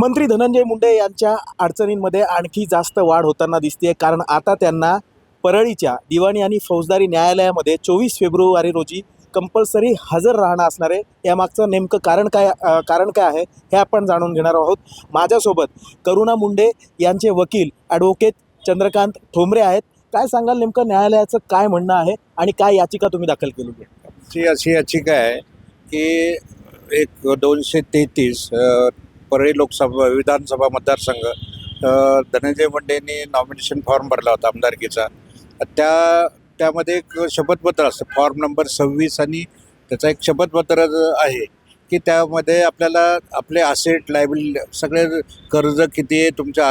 मंत्री धनंजय मुंडे यांच्या अडचणींमध्ये आणखी जास्त वाढ होताना दिसते कारण आता त्यांना परळीच्या दिवाणी आणि फौजदारी न्यायालयामध्ये चोवीस फेब्रुवारी रोजी कंपल्सरी हजर राहणं असणार. आहे यामागचं नेमकं कारण काय कारण काय आहे हे आपण जाणून घेणार आहोत. माझ्यासोबत करुणा मुंडे यांचे वकील ॲडव्होकेट चंद्रकांत ठोंबरे आहेत. काय सांगाल नेमकं न्यायालयाचं काय म्हणणं आहे आणि काय याचिका तुम्ही दाखल केलेली आहे? ची अशी याचिका आहे की एक दोनशे तेहतीस परळी लोकसभा विधानसभा मतदारसंघ धनंजय मुंडेंनी नॉमिनेशन फॉर्म भरला होता आमदारकीचा. त्या त्यामध्ये एक शपथपत्र असतं. फॉर्म नंबर सव्वीस आणि त्याचा एक शपथपत्र आहे की त्यामध्ये आपल्याला आपले असेट लायबिल सगळे कर्ज किती आहे तुमच्या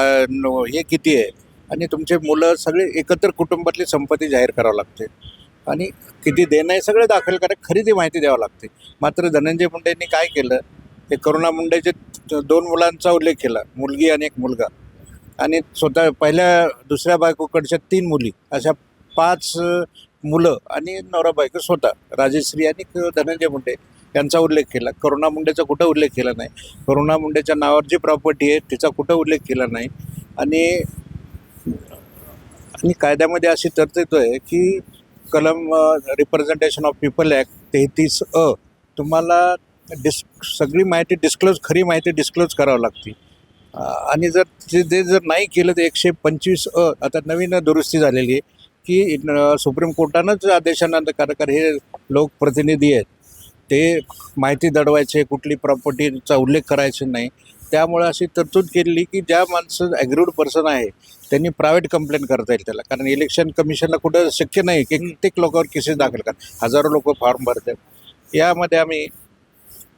हे किती आहे आणि तुमचे मुलं सगळे एकत्र कुटुंबातली संपत्ती जाहीर करावं लागते. आणि किती देणं आहे सगळे दाखल करा खरी ती माहिती द्यावं लागते. मात्र धनंजय मुंडेंनी काय केलं ते करुणा मुंडेचे दोन मुलांचा उल्लेख केला. मुलगी आणि एक मुलगा. आणि स्वतः पहिल्या दुसऱ्या बायकोकडच्या तीन मुली. अशा पाच मुलं आणि नवरा बायको स्वतः. राजेश्री आणि धनंजय मुंडे यांचा उल्लेख केला. करुणा मुंडेचा कुठं उल्लेख केला नाही. करुणा मुंडेच्या नावावर जी प्रॉपर्टी आहे तिचा कुठं उल्लेख केला नाही. आणि आणि कायद्यामध्ये अशी तरतूद आहे की कलम रिप्रेझेंटेशन ऑफ पीपल ॲक्ट तेहतीस अ तुम्हाला डिस् सगळी माहिती डिस्क्लोज खरी माहिती डिस्क्लोज करावं लागते. आणि जर ते ते जर नाही केलं तर एकशे पंचवीस अ आता नवीन दुरुस्ती झालेली आहे की सुप्रीम कोर्टानंच आदेशानंतर कार्यकार हे लोकप्रतिनिधी आहेत ते माहिती दडवायचे कुठली प्रॉपर्टीचा उल्लेख करायचे नाही. त्यामुळे अशी तरतूद केलेली की ज्या माणसं ॲग्रीड पर्सन आहे त्यांनी प्रायव्हेट कंप्लेंट करता येईल त्याला. कारण इलेक्शन कमिशनला कुठं शक्य नाही की कित्येक लोकांवर केसेस दाखल कर हजारो लोक फॉर्म भरतात. यामध्ये आम्ही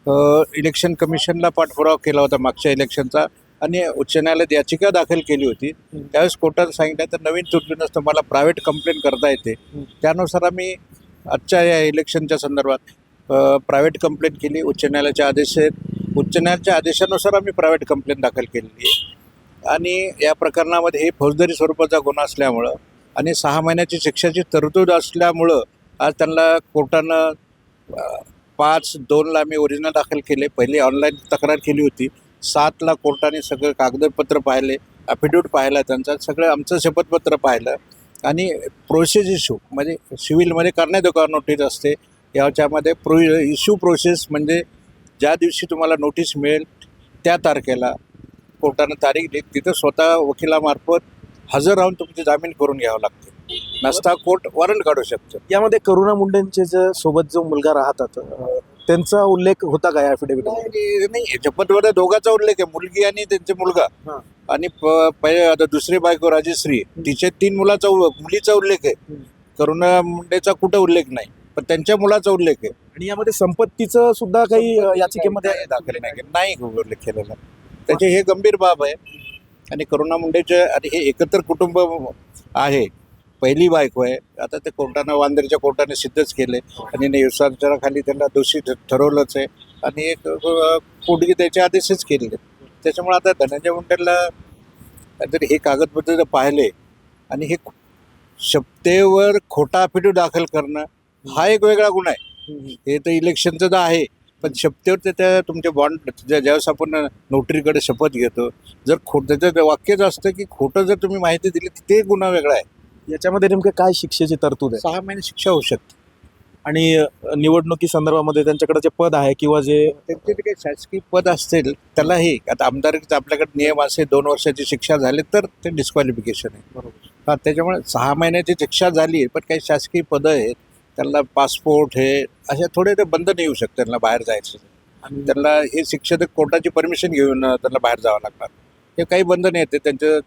इलेक्शन कमिशनला पाठपुरावा केला होता मागच्या इलेक्शनचा आणि उच्च न्यायालयात याचिका दाखल केली होती. त्यावेळेस कोर्टानं सांगितलं तर नवीन तुर्तीनंच तुम्हाला प्रायव्हेट कंप्लेंट करता येते. त्यानुसार आम्ही आजच्या या इलेक्शनच्या संदर्भात प्रायव्हेट कंप्लेंट केली. उच्च न्यायालयाचे आदेश आहेत. उच्च न्यायालयाच्या आदेशानुसार आम्ही प्रायव्हेट कंप्लेंट दाखल केलेली आहे. आणि या प्रकरणामध्ये हे फौजदारी स्वरूपाचा गुन्हा असल्यामुळं आणि सहा महिन्याची शिक्षाची तरतूद असल्यामुळं आज त्यांना कोर्टानं पाच दोनला मी ओरिजिनल दाखल केले. पहिली ऑनलाईन तक्रार केली होती. सातला कोर्टाने सगळं कागदपत्र पाहिले ॲफिडेविट पाहिला त्यांचा सगळं आमचं शपथपत्र पाहिलं. आणि प्रोसेस इश्यू म्हणजे सिव्हिलमध्ये करण्यात नोटीस असते याच्यामध्ये प्रो इश्यू प्रोसेस म्हणजे ज्या दिवशी तुम्हाला नोटीस मिळेल त्या तारखेला कोर्टानं तारीख दिली. तिथं स्वतः वकिलामार्फत हजर राहून तुमची जामीन करून घ्यावं लागते. नसता कोर्ट वॉरंट काढू शकतं. यामध्ये करुणा मुंडेंचे जे सोबत जो मुलगा राहतात त्यांचा उल्लेख होता का या affidavit मध्ये? नाही शपथमध्ये दोघांचा उल्लेख आहे. मुलगी आणि त्यांचे मुलगा. आणि आता दुसरी बायको राजश्री तिचे तीन मुलाचा मुलीचा उल्लेख आहे. करुणा मुंडेचा कुठं उल्लेख नाही पण त्यांच्या मुलाचा उल्लेख आहे. आणि यामध्ये संपत्तीचं सुद्धा काही याचिकेमध्ये दाखल. नाही उल्लेख केलेला त्याचे हे गंभीर बाब आहे. आणि करुणा मुंडेचे आणि हे एकत्र कुटुंब आहे. पहिली बायको आहे. आता ते कोर्टानं वांद्रेच्या कोर्टाने सिद्धच केले. आणि खाली त्यांना दोषी ठ- ठरवलंच आहे. आणि एक पोटगी त्याच्या आदेशच केली त्याच्यामुळे आता धनंजय मुंडेला जर हे कागदपत्र जर पाहिले आणि हे शब्देवर खोटा अफिडेविट दाखल करणं हा एक वेगळा गुन्हा आहे. हे तर इलेक्शनचं तर आहे. पण शपथेवर ते त्या तुमच्या बॉन्ड ज्या ज्यावेळेस आपण नोटरीकडे शपथ घेतो जर खोट त्याचं वाक्यच असतं की खोटं जर तुम्ही माहिती दिली तर ते गुन्हा वेगळा आहे. याच्यामध्ये नेमकं काय शिक्षेची तरतूद आहे? सहा महिने शिक्षा होऊ शकते. आणि निवडणुकी संदर्भामध्ये त्यांच्याकडे जे पद आहे किंवा जे त्यांचे जे काही शासकीय पद असतील त्यालाही आता आमदारकीचा आपल्याकडे नियम असे दोन वर्षाची शिक्षा झाली तर ते डिस्क्वालिफिकेशन आहे. बरोबर. हा त्याच्यामुळे सहा महिन्याची शिक्षा झाली आहे पण काही शासकीय पदं आहेत त्यांना पासपोर्ट हे अशा थोडे ते बंधन येऊ शकतं त्यांना बाहेर जायचं. आणि त्यांना हे शिक्षा तर कोर्टाची परमिशन घेऊन त्यांना बाहेर जावं लागणार. हे काही बंधन येते त्यांचं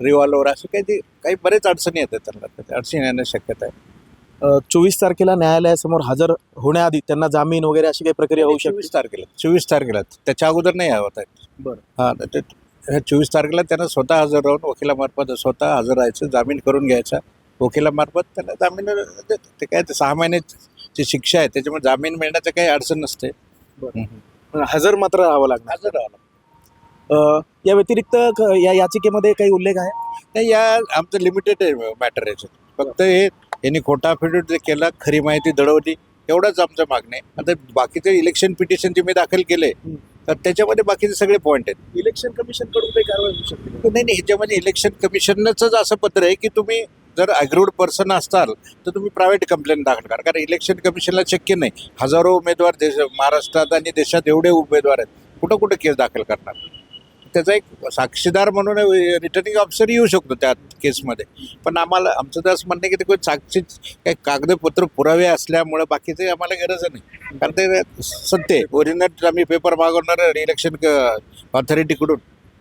रिव्हॉल्वर असे काही ते काही बरेच अडचणी येतात त्यांना त्या अडचणी येण्याची शक्यता आहे चोवीस तारखेला न्यायालयासमोर हजर होण्याआधी त्यांना जामीन वगैरे अशी काही प्रक्रिया होऊ शकते चोवीस तारखेला चोवीस तारखेला त्याच्या अगोदर नाही होत आहे बरं. हां ते ह्या चोवीस तारखेला त्यांना स्वतः हजर राहून वकिलामार्फत स्वतः हजर राहायचं जामीन करून घ्यायचा वकिलामार्फत त्यांना जामीन. ते काय ते सहा महिन्याची शिक्षा आहे त्याच्यामुळे जामीन मिळण्याचं काही अडचण नसते. हजर मात्र राहावं लागणार हजर राहावं लागतं. या व्यतिरिक्त या याचिकेमध्ये काही उल्लेख आहे? नाही या आमचं लिमिटेड मॅटर आहे. फक्त हे यांनी खोटा अफिडेविट जे केला खरी माहिती दडवली एवढंच आमचं मागणं आहे. आता बाकीचे इलेक्शन पिटिशन जे मी दाखल केले तर त्याच्यामध्ये बाकीचे सगळे पॉईंट आहेत. इलेक्शन कमिशनकडून काही कारवाई होऊ शकते? नाही नाही ह्याच्यामध्ये इलेक्शन कमिशनचं असं पत्र आहे की तुम्ही जर अग्रूड पर्सन असताल तर तुम्ही प्रायव्हेट कंप्लेंट दाखल करा. कारण इलेक्शन कमिशनला शक्य नाही. हजारो उमेदवार देश महाराष्ट्रात आणि देशात एवढे उमेदवार आहेत. कुठं कुठं केस दाखल करणार? त्याचा एक साक्षीदार म्हणून रिटर्निंग ऑफिसर येऊ शकतो त्या केसमध्ये पण आम्हाला आमचं तर असं म्हणणं आहे की ते कोण साक्षी काही कागदपत्र पुरावे असल्यामुळं बाकीचे आम्हाला गरज नाही. कारण ते सत्य ओरिजिनल आम्ही पेपर मागवणार इलेक्शन ऑथॉरिटीकडून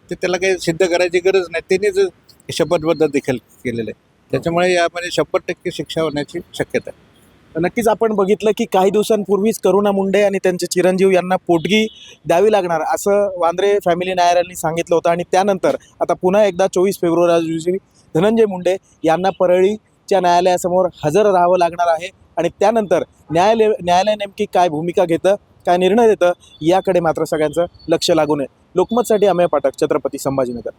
ते त्याला काही सिद्ध करायची गरज नाही. त्यांनीच शपथबद्ध देखील केलेलं आहे. त्याच्यामुळे यामध्ये शंभर टक्के शिक्षा होण्याची शक्यता आहे. नक्कीच आपण बघितलं की काही दिवसांपूर्वीच करुणा मुंडे आणि त्यांचे चिरंजीव यांना पोटगी द्यावी लागणार असं वांद्रे फॅमिली न्यायालयांनी सांगितलं होतं. आणि त्यानंतर आता पुन्हा एकदा चोवीस फेब्रुवारी रोजी धनंजय मुंडे यांना परळीच्या न्यायालयासमोर हजर राहावं लागणार आहे. आणि त्यानंतर न्यायालय न्यायालय नेमकी काय भूमिका घेतं काय निर्णय देतं याकडे मात्र सगळ्यांचं लक्ष लागू नये लोकमतसाठी अमेय पाठक छत्रपती संभाजीनगर.